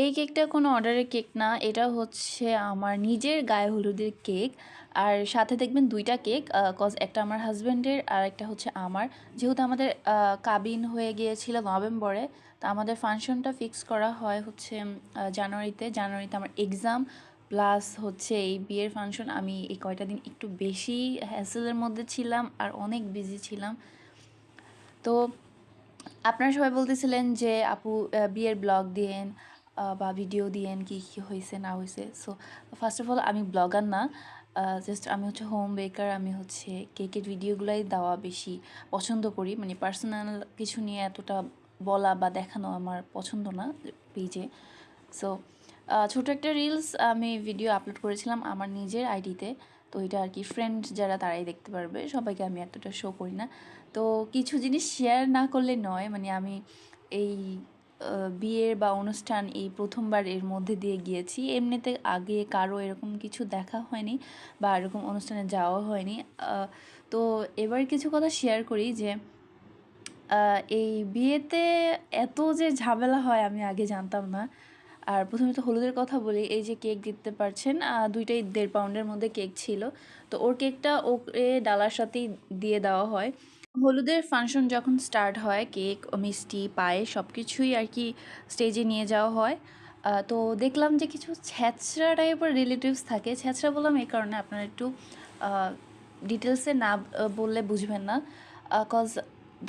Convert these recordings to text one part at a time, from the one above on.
এই কেকটা কোনো অর্ডারের কেক না, এটা হচ্ছে আমার নিজের গায়ে হলুদের কেক। আর সাথে দেখবেন দুইটা কেক কজ একটা আমার হাজব্যান্ডের আর একটা হচ্ছে আমার। যেহেতু আমাদের কাবিন হয়ে গিয়েছিল নভেম্বরে, তো আমাদের ফাংশনটা ফিক্স করা হয় হচ্ছে জানুয়ারিতে। জানুয়ারিতে আমার এক্সাম প্লাস হচ্ছে এই বিয়ের ফাংশন। আমি এই কয়টা দিন একটু বেশি হ্যাসেলের মধ্যে ছিলাম আর অনেক বিজি ছিলাম। তো আপনারা সবাই বলতেছিলেন যে, আপু বিয়ের ব্লগ দিয়েন। বা ভিডিও দিয়েন কি কি হয়েছে না হয়েছে সো ফার্স্ট অফ অল আমি ব্লগার না। জাস্ট আমি হচ্ছে হোম বেকার আমি হচ্ছে কেকের ভিডিওগুলাই দেওয়া বেশি পছন্দ করি। মানে পার্সোনাল কিছু নিয়ে এতটা বলা বা দেখানো আমার পছন্দ না পেজে সো ছোটো একটা রিলস আমি ভিডিও আপলোড করেছিলাম আমার নিজের আইডিতে তো এটা আর কি ফ্রেন্ড যারা, তারাই দেখতে পারবে। সবাইকে আমি এতটা শো করি না। তো কিছু জিনিস শেয়ার না করলে নয়। মানে আমি এই বিয়ের বা অনুষ্ঠান এই প্রথমবার এর মধ্যে দিয়ে গিয়েছি। এমনিতে আগে কারও এরকম কিছু দেখা হয়নি বা এরকম অনুষ্ঠানে যাওয়া হয়নি। তো এবার কিছু কথা শেয়ার করি যে এই বিয়েতে এত যে ঝামেলা হয় আমি আগে জানতাম না। আর প্রথমে তো হলুদের কথা বলি, এই যে কেক দিতে পারছেন দুইটাই দেড় পাউন্ডের মধ্যে কেক ছিল। তো ওর কেকটা ওকে ডালার সাথেই দিয়ে দেওয়া হয়। হলুদের ফাংশন যখন স্টার্ট হয় কেক মিষ্টি পায়ে সব কিছুই আর কি স্টেজে নিয়ে যাওয়া হয়। তো দেখলাম যে কিছু ছ্যাঁচড়া টাইপের রিলেটিভস থাকে। ছ্যাঁচড়া বললাম এই কারণে আপনারা একটু ডিটেলসে না বললে বুঝবেন না। কজ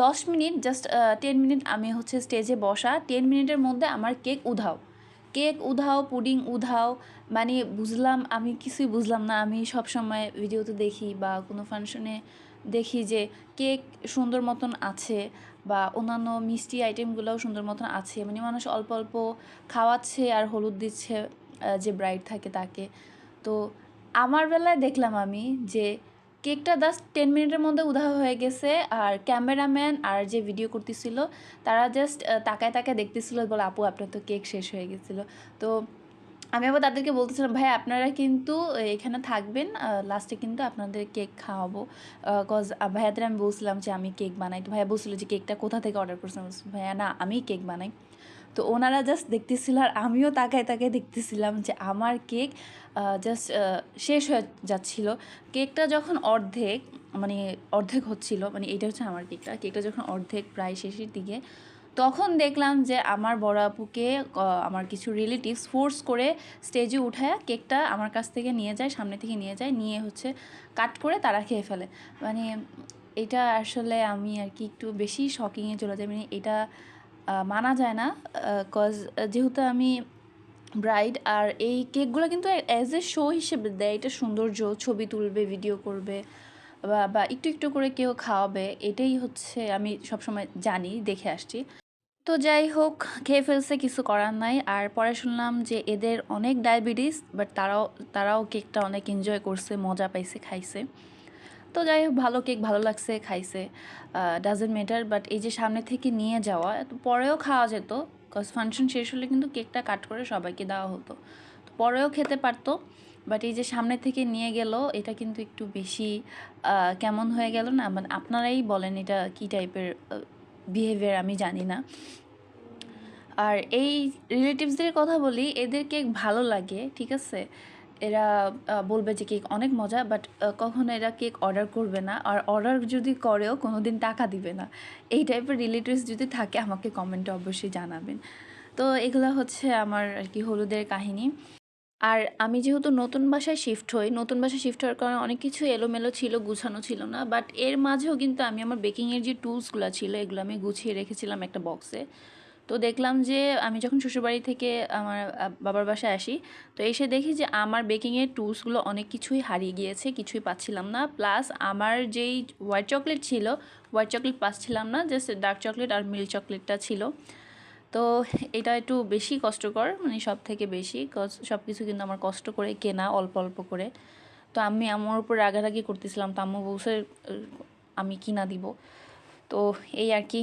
দশ মিনিট জাস্ট টেন মিনিট আমি হচ্ছে স্টেজে বসা। টেন মিনিটের মধ্যে আমার কেক উধাও। কেক উধাও পুডিং উধাও। মানে বুঝলাম, আমি কিছুই বুঝলাম না। আমি সব সময় ভিডিওতে দেখি বা কোনো ফাংশনে দেখি যে কেক সুন্দর মতন আছে বা অন্যান্য মিষ্টি আইটেমগুলোও সুন্দর মতন আছে। মানে মানুষ অল্প অল্প খাওয়াচ্ছে আর হলুদ দিচ্ছে যে ব্রাইড থাকে তাকে। তো আমার বেলায় দেখলাম আমি যে কেকটা জাস্ট টেন মিনিটের মধ্যে উধাও হয়ে গেছে আর ক্যামেরাম্যান আর যে ভিডিও করতেছিল, তারা জাস্ট তাকায় তাকায় দেখতেছিল বলে, আপু, আপনার তো কেক শেষ হয়ে গেছিল। তো আমি আবার তাদেরকে বলতেছিলাম, ভাই, আপনারা কিন্তু এখানে থাকবেন লাস্টে কিন্তু আপনাদের কেক খাওয়াবো। কজ ভাইয়াদের আমি বলছিলাম যে, আমি কেক বানাই। তো ভাইয়া বলছিল যে কেকটা কোথা থেকে অর্ডার করছিলাম ভাইয়া, না, আমি কেক বানাই। তো ওনারা জাস্ট দেখতেছিল আর আমিও তাকায় তাকায় দেখতেছিলাম যে, আমার কেক জাস্ট শেষ হয়ে যাচ্ছিল। কেকটা যখন অর্ধেক মানে অর্ধেক হচ্ছিল মানে এটা হচ্ছে আমার কেকটা কেকটা যখন অর্ধেক, প্রায় শেষের দিকে তখন দেখলাম যে আমার বড় আপুকে আমার কিছু রিলেটিভস ফোর্স করে স্টেজে উঠায় কেকটা আমার কাছ থেকে নিয়ে যায়, সামনে থেকে নিয়ে যায়, নিয়ে হচ্ছে কাট করে তারা খেয়ে ফেলে। মানে এটা আসলে আমি আর কি একটু বেশি শকিংয়ে চলে যাই। মানে এটা মানা যায় না কজ যেহেতু আমি ব্রাইড আর এই কেকগুলো কিন্তু অ্যাজ এ শো হিসেবে দেয়। এটা সৌন্দর্য, ছবি তুলবে ভিডিও করবে, বা বা, একটু একটু করে কেউ খাওয়াবে, এটাই হচ্ছে আমি সবসময় জানি, দেখে আসছি। তো যাই হোক, খেয়ে ফেলছে, কিছু করার নাই। আর পরে শুনলাম যে এদের অনেক ডায়াবেটিস বাট তারাও তারাও কেকটা অনেক এনজয় করছে, মজা পাইছে, খাইছে। তো যাই হোক, ভালো কেক ভালো লাগছে, খাইছে। ডাজেন্ট ম্যাটার বাট এই যে সামনে থেকে নিয়ে যাওয়া পরেও খাওয়া যেত কজ ফাংশন শেষ হলে কিন্তু কেকটা কাট করে সবাইকে দেওয়া হতো। তো পরেও খেতে পারতো বাট এই যে সামনে থেকে নিয়ে গেল, এটা কিন্তু একটু বেশি কেমন হয়ে গেল না? মানে আপনারাই বলেন এটা কী টাইপের বিহেভিয়ার আমি জানি না। আর এই রিলেটিভসদের কথা বলি, এদের কেক ভালো লাগে, ঠিক আছে? এরা বলবে যে কেক অনেক মজা বাট কখনো এরা কেক অর্ডার করবে না। আর অর্ডার যদি করেও কোনো দিন টাকা দিবে না। এই টাইপের রিলেটিভস যদি থাকে, আমাকে কমেন্টে অবশ্যই জানাবেন। তো এগুলো হচ্ছে আমার আর কি হলুদের কাহিনী। আর আমি যেহেতু নতুন বাসায় শিফট হই, নতুন বাসায় শিফট হওয়ার কারণে অনেক কিছু এলোমেলো ছিল, গুছানো ছিল না বাট এর মাঝেও কিন্তু আমি আমার বেকিংয়ের যে টুলসগুলো ছিল, এগুলো আমি গুছিয়ে রেখেছিলাম একটা বক্সে তো দেখলাম যে আমি যখন শ্বশুরবাড়ি থেকে আমার বাবার বাসায় আসি, তো এসে দেখি যে আমার বেকিংয়ের টুলসগুলো অনেক কিছুই হারিয়ে গিয়েছে, কিছুই পাচ্ছিলাম না প্লাস আমার যেই হোয়াইট চকলেট ছিল হোয়াইট চকলেট পাচ্ছিলাম না জাস্ট ডার্ক চকলেট আর মিল্ক চকলেটটা ছিল। তো এটা একটু বেশি কষ্টকর মানে সব থেকে বেশি সব কিছু কিন্তু আমার কষ্ট করে কেনা অল্প অল্প করে। তো আমি আমার উপর রাগারাগি করতেছিলাম, তো আম্মু বলছে আমি কিনা দিব। তো এই আর কি।